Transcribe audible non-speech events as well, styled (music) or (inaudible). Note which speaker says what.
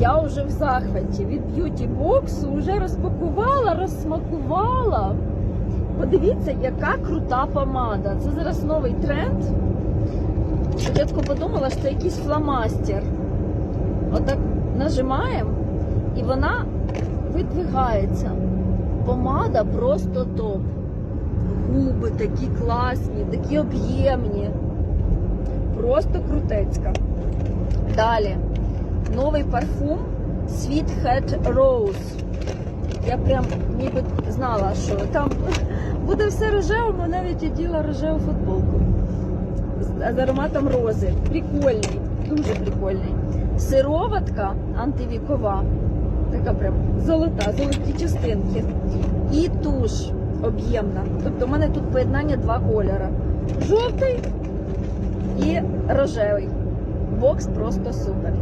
Speaker 1: Я вже в захваті від б'юті боксу вже розпакувала, розсмакувала. Подивіться, яка крута помада. Це зараз новий тренд. Спочатку подумала, що це якийсь фломастер. Отак нажимаємо, і вона видвигається. Помада просто топ. Губи такі класні, такі об'ємні. Просто крутецька. Далі. Новий парфум Sweet Head Rose. Я прям ніби знала, що там (laughs) буде все рожеве, навіть оділа рожеву футболку. З ароматом рози. Прикольний, дуже прикольний. Сироватка антивікова. Така прям золота, золоті частинки. І туш об'ємна. Тобто в мене тут поєднання два кольори. Жовтий і рожевий. Бокс просто супер.